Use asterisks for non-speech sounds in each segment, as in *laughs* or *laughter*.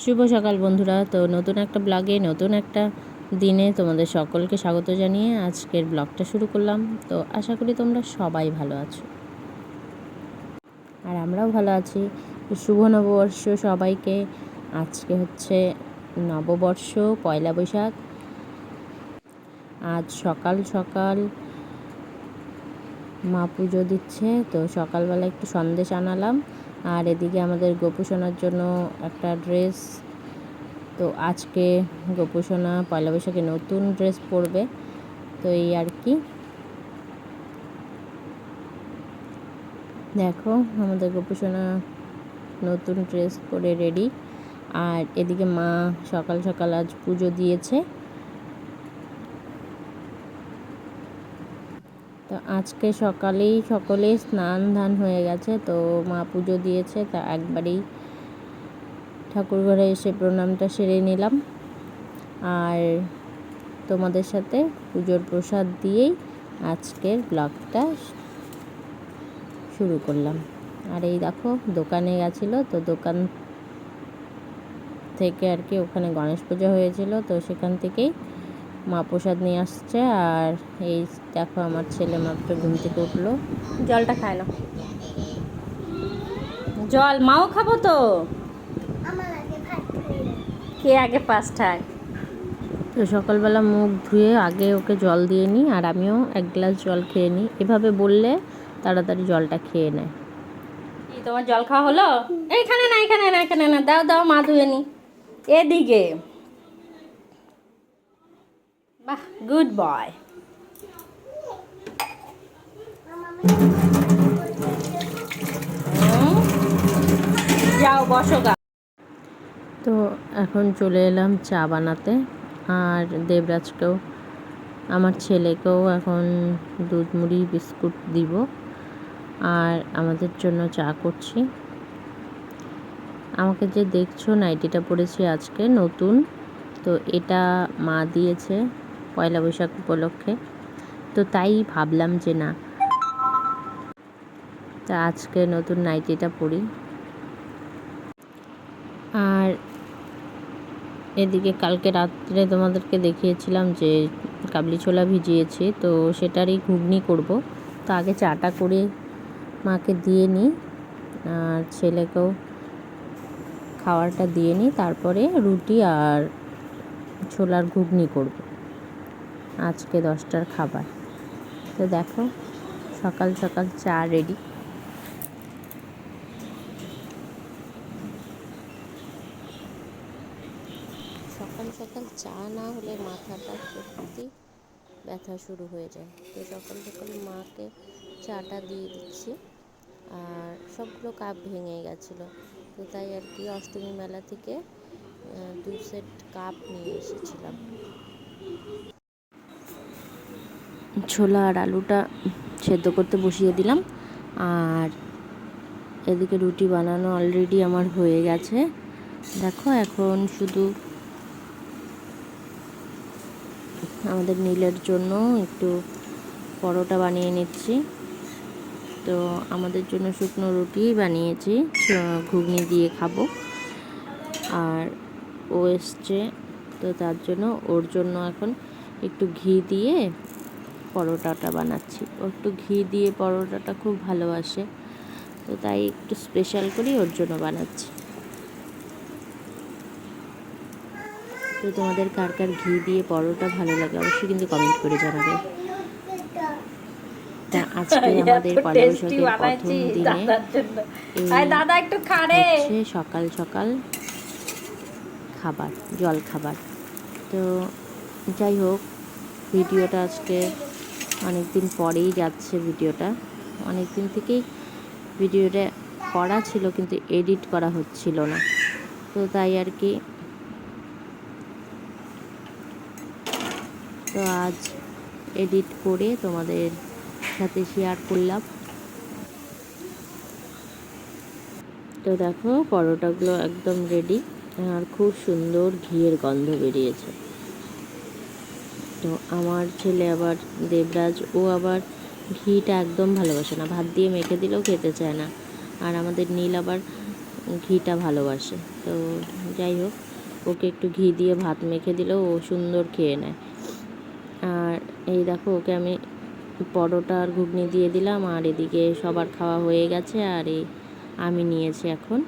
শুভ সকাল বন্ধুরা। তো নতুন একটা ব্লগে, নতুন একটা দিনে তোমাদের সকলকে স্বাগত জানিয়ে আজকের ব্লগটা শুরু করলাম। তো আশা করি তোমরা সবাই ভালো আছো। আর আমরাও ভালো আছি। শুভ নববর্ষ সবাইকে। আজকে হচ্ছে নববর্ষ, পয়লা বৈশাখ। আজ সকাল সকাল মা পুজো দিচ্ছে, তো সকালবেলা একটু সন্দেশ আনালাম। আর এদিকে আমাদের গোপুসোনার জন্য একটা ড্রেস। তো আজকে গোপুসোনা পয়লা বৈশাখে নতুন ড্রেস পরবে। তো এই আর কি। দেখো, আমাদের গোপুসোনা নতুন ড্রেস পরে রেডি। আর এদিকে মা সকাল সকাল আজ পুজো দিয়েছে। তো আজকে সকালেই সকলেই স্নান ধান হয়ে গেছে, তো মা পুজো দিয়েছে, তা একবারেই ঠাকুর ঘরে এসে প্রণামটা সেরে নিলাম। আর তোমাদের সাথে পুজোর প্রসাদ দিয়েই আজকের ব্লগটা শুরু করলাম। আর এই দেখো, দোকানে গেছিল, তো দোকান থেকে আর কি ওখানে গণেশ পুজো হয়েছিল, তো সেখান থেকেই মা প্রসাদ নিয়ে আসছে আর এই দেখো আমার ছেলে মাত্র ঘুম থেকে উঠল। জলটা খায় না জল, মাও খাব তো। কে আগে হয়? তো সকালবেলা মুখ ধুয়ে আগে ওকে জল দিয়ে নিই আর আমিও এক গ্লাস জল খেয়ে নিই। এভাবে বললে তাড়াতাড়ি জলটা খেয়ে নেয়। তোমার জল খাওয়া হলো? এইখানে না এখানে না এখানে না। দাও দাও, মা ধুয়ে নি এদিকে। বাহ যাও, বসো গা। তো এখন চলে এলাম চা বানাতে, আর দেবরাজকেও, আমার ছেলেকেও এখন দুধ মুড়ি, বিস্কুট দিব, আর আমাদের জন্য চা করছি। আমাকে যে দেখছ, নাইটিটা পরেছি আজকে নতুন, তো এটা মা দিয়েছে। পয়লা বৈশাখ উপলক্ষে। তো তাই ভাবলাম যে না, তা আজকে নতুন নাইটিটা পরি। আর এদিকে কালকে রাত্রে তোমাদেরকে দেখিয়েছিলাম যে কাবলি ছোলা ভিজিয়েছি, তো সেটারই ঘুগনি করব। তো আগে চাটা করে মাকে দিয়ে নিই, আর ছেলেকেও খাবারটা দিয়ে নিই, তারপরে রুটি আর ছোলার ঘুগনি করব। আজকে দশটার খাবার। তো দেখো, সকাল সকাল চা রেডি সকাল সকাল চা না হলে মাথাটা সত্যি ব্যথা শুরু হয়ে যায়। তো সকাল সকাল মাকে চাটা দিয়ে দিচ্ছি আর সবগুলো কাপ ভেঙে গেছিল। তো তাই আর কি অষ্টমী মেলা থেকে দু সেট কাপ নিয়ে এসেছিলাম। ছোলা আর আলুটা সেদ্ধ করতে বসিয়ে দিলাম। আর এদিকে রুটি বানানো অলরেডি আমার হয়ে গেছে। দেখো এখন শুধু আমাদের নীলের জন্য একটু পরোটা বানিয়ে নিচ্ছি। তো আমাদের জন্য শুকনো রুটি বানিয়েছি ঘুগনি দিয়ে খাব। আর ও এসছে, তো তার জন্য ওর জন্য এখন একটু ঘি দিয়ে পরোটাটা বানাচ্ছি। ও একটু ঘি দিয়ে পরোটাটা খুব ভালোবাসে। তো তাই একটু স্পেশাল করেই ওর জন্য বানাচ্ছি। তো তোমাদের কার কার ঘি দিয়ে পরোটা ভালো লাগে অবশ্যই কিন্তু কমেন্ট করে জানাবে। আজকে *laughs* আমাদের পয়লা বৈশাখের প্রথম দিনে দাদা একটু খাড়ে সকাল সকাল খাবার জল খাবার। তো যাই হোক ভিডিওটা আজকে অনেক দিন পরেই যাচ্ছে ভিডিওটা। অনেক দিন থেকেই ভিডিওটা করা ছিল কিন্তু এডিট করা হচ্ছিল না। তো তাই আর কি। তো আজ এডিট করে তোমাদের সাথে শেয়ার করলাম। তো দেখো, পরোটাগুলো একদম রেডি আর খুব সুন্দর ঘিয়ের গন্ধ বেরিয়েছে। তো আমার ছেলে আবার দেবরাজ, ও আবার ঘিটা একদম ভালোবাসে না। ভাত দিয়ে মেখে দিলেও খেতে চায় না। আর আমাদের নীল আবার ঘিটা ভালোবাসে। তো যাই হোক, ওকে একটু ঘি দিয়ে ভাত মেখে দিলেও ও সুন্দর খেয়ে নেয়। আর এই দেখো, ওকে আমি পরোটা আর ঘুগনি দিয়ে দিলাম। আর এদিকে সবার খাওয়া হয়ে গেছে। আর এই আমি নিয়েছি এখন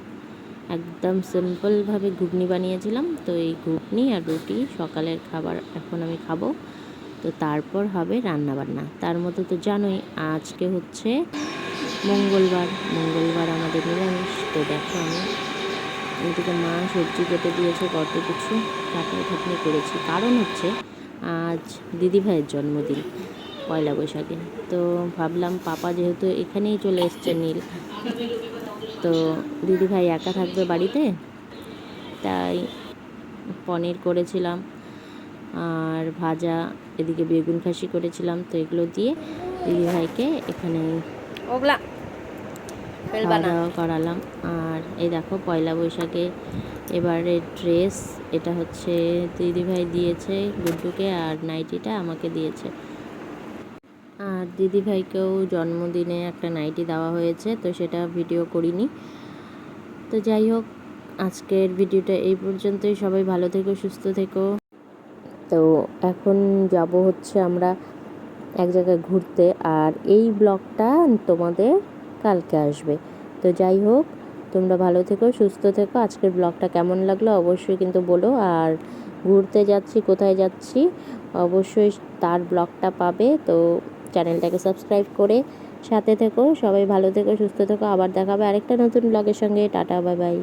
একদম সিম্পলভাবে ঘুগনি বানিয়েছিলাম। তো এই ঘুগনি আর রুটি সকালের খাবার এখন আমি খাব। তো তারপর হবে রান্না বান্না তার মধ্যে তো জানোই, আজকে হচ্ছে মঙ্গলবার। মঙ্গলবার আমাদের নিরামিষ। তো দেখো আমি এদিকে মা সবজি কেটে দিয়েছে, কত কিছু চাটনি ঠাটনি করেছি। কারণ হচ্ছে আজ দিদিভাইয়ের জন্মদিন, পয়লা বৈশাখে তো ভাবলাম পাপা যেহেতু এখানেই চলে এসছে নীল তো দিদিভাই একা থাকবে বাড়িতে তাই পনির করেছিলাম আর ভাজা এদিকে বেগুন খাসি করেছিলাম তো এগুলো দিয়ে দিদিভাইকে এখানে ওগুলা খাওয়া দাওয়া করালাম। আর এই দেখো পয়লা বৈশাখে এবারে ড্রেস এটা হচ্ছে দিদিভাই দিয়েছে গুড্ডুকে আর নাইটিটা আমাকে দিয়েছে। আর দিদিভাইকেও জন্মদিনে একটা নাইটি দেওয়া হয়েছে, তো সেটা ভিডিও করিনি। তো যাই হোক, আজকের ভিডিওটা এই পর্যন্তই। সবাই ভালো থেকো, সুস্থ থেকো। তো এখন যাব হচ্ছে আমরা এক জায়গায় ঘুরতে, আর এই ব্লগটা তোমাদের কালকে আসবে। তো যাই হোক, তোমরা ভালো থেকো, সুস্থ থেকো। আজকের ব্লগটা কেমন লাগল অবশ্যই কিন্তু বলো। আর ঘুরতে যাচ্ছি, কোথায় যাচ্ছি, অবশ্যই তার ব্লগটা পাবে। তো চ্যানেলটাকে সাবস্ক্রাইব করে সাথে থেকো, সবাই ভালো থেকো, সুস্থ থেকো, আবার দেখাবে আরেকটা নতুন ব্লগের সঙ্গে। Tata, bye bye.